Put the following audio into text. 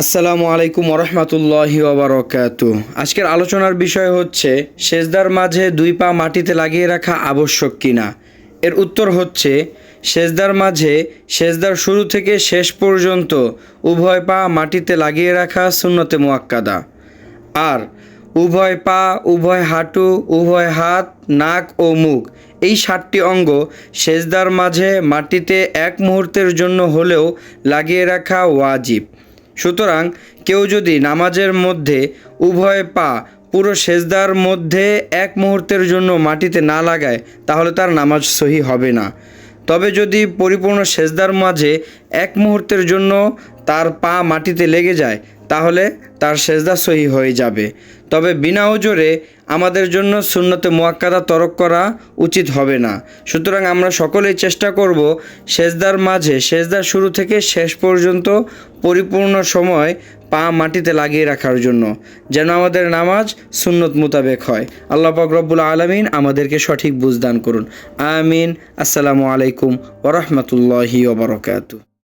আসসালামু আলাইকুম ওরহমতুল্লাহি ওবরকাতু। আজকের আলোচনার বিষয় হচ্ছে, সেজদার মাঝে দুই পা মাটিতে লাগিয়ে রাখা আবশ্যক কিনা? এর উত্তর হচ্ছে, সেজদার মাঝে সেজদার শুরু থেকে শেষ পর্যন্ত উভয় পা মাটিতে লাগিয়ে রাখা সুন্নতে মুয়াক্কাদা। আর, উভয় পা, উভয় হাঁটু, উভয় হাত, নাক ও মুখ, এই সাতটি অঙ্গ সেজদার মাঝে মাটিতে এক মুহূর্তের জন্য হলেও লাগিয়ে রাখা ওয়াজিব। সুতরাং কেউ যদি নামাজের মধ্যে উভয় পা পুরো সেজদার মধ্যে এক মুহূর্তের জন্য মাটিতে না লাগায়, তাহলে তার নামাজ সহি হবে না। তবে যদি পরিপূর্ণ সেজদার মাঝে এক মুহূর্তের জন্য তার পা মাটিতে লেগে যায়, তাহলে তার সেজদা সহি হয়ে যাবে। তবে বিনা ওজোরে আমাদের জন্য সুন্নতে মোয়াক্কাদা তরক করা উচিত হবে না। সুতরাং আমরা সকলেই চেষ্টা করব সেজদার মাঝে সেজদার শুরু থেকে শেষ পর্যন্ত পরিপূর্ণ সময় পা মাটিতে লাগিয়ে রাখার জন্য, যেন আমাদের নামাজ সুন্নত মোতাবেক হয়। আল্লাহ রব্বুল আলমিন আমাদেরকে সঠিক বুঝদান করুন। আমিন। আসসালামু আলাইকুম ওরহমতুল্লাহি ওবরকাতু